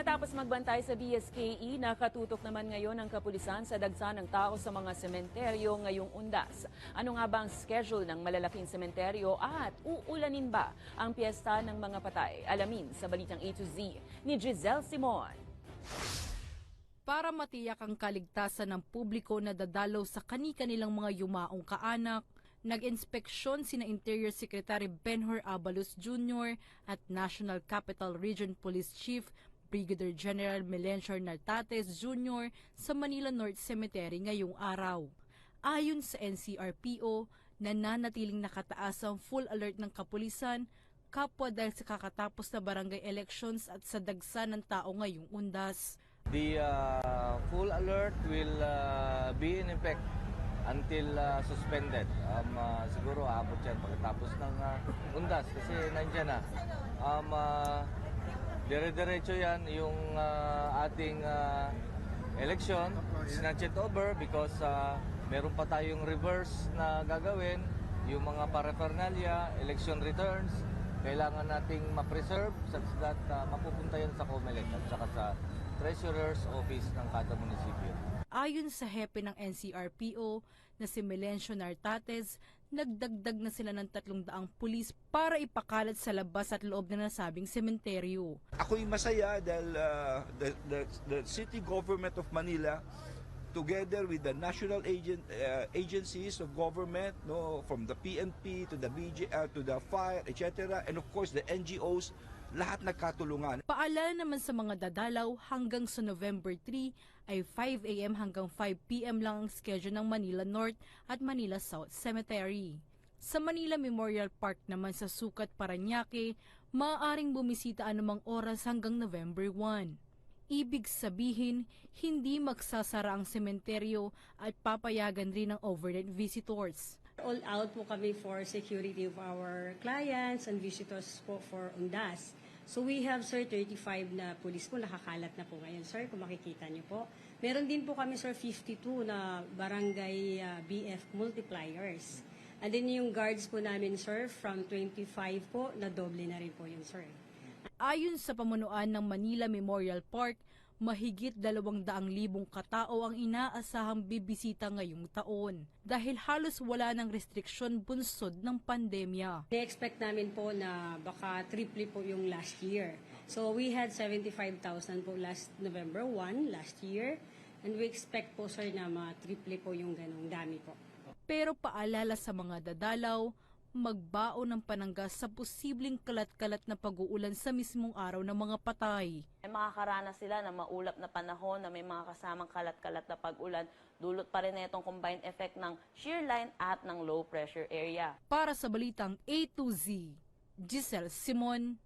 Matapos magbantay sa BSKE, nakatutok naman ngayon ang kapulisan sa dagsa ng tao sa mga sementeryo ngayong undas. Ano nga ba ang schedule ng malalaking sementeryo at uulanin ba ang piyesta ng mga patay? Alamin sa Balitang A to Z ni Giselle Simon. para matiyak ang kaligtasan ng publiko na dadalaw sa kani-kanilang mga yumaong kaanak, nag-inspeksyon sina Interior Secretary Benhur Abalos Jr. at National Capital Region Police Chief Brigadier General Melenchor Nartates Jr. sa Manila North Cemetery ngayong araw. Ayon sa NCRPO, nananatiling nakataas ang full alert ng kapulisan kapwa dahil sa kakatapos na barangay elections at sa dagsa ng tao ngayong undas. The uh, full alert will uh, be in effect until uh, suspended. Um, uh, siguro aabot yan pagkatapos ng uh, undas kasi nandyan na. Um, uh, dire-diretso yan yung uh, ating uh, election. Snatch it over because uh, meron pa tayong reverse na gagawin. Yung mga paraphernalia, election returns, kailangan nating ma-preserve such that uh, mapupunta yan sa COMELEC at saka sa Treasurer's Office ng kada munisipyo. Ayon sa hepe ng NCRPO na si Melencio Nartates, nagdagdag na sila ng tatlong daang pulis para ipakalat sa labas at loob na nasabing sementeryo. Ako'y masaya dahil uh, the, the, the city government of Manila together with the national agent uh, agencies of government no from the PNP to the BJ uh, to the fire etc and of course the NGOs lahat nagkatulungan Paalala naman sa mga dadalaw hanggang sa November 3 ay 5 a.m. hanggang 5 p.m. lang ang schedule ng Manila North at Manila South Cemetery. Sa Manila Memorial Park naman sa Sukat, Paranaque, maaaring bumisita anumang oras hanggang November 1. Ibig sabihin, hindi magsasara ang sementeryo at papayagan rin ng overnight visitors. All out po kami for security of our clients and visitors po for UNDAS. So we have, sir, 35 na police po, nakakalat na po ngayon, sir, kung makikita niyo po. Meron din po kami, sir, 52 na barangay ah, BF multipliers. And then yung guards po namin, sir, from 25 po, na doble na rin po yun, sir. Ayon sa pamunuan ng Manila Memorial Park, mahigit 200,000 katao ang inaasahang bibisita ngayong taon dahil halos wala ng restriksyon bunsod ng pandemya. Na-expect namin po na baka triple po yung last year. So we had 75,000 po last November 1, last year. And we expect po sir na ma-triple po yung ganong dami po. Pero paalala sa mga dadalaw, magbaon ng pananggas sa posibleng kalat-kalat na pag-uulan sa mismong araw ng mga patay. May makakaranas sila na maulap na panahon na may mga kasamang kalat-kalat na pag-ulan. Dulot pa rin na itong combined effect ng shear line at ng low pressure area. Para sa balitang A to Z, Giselle Simon,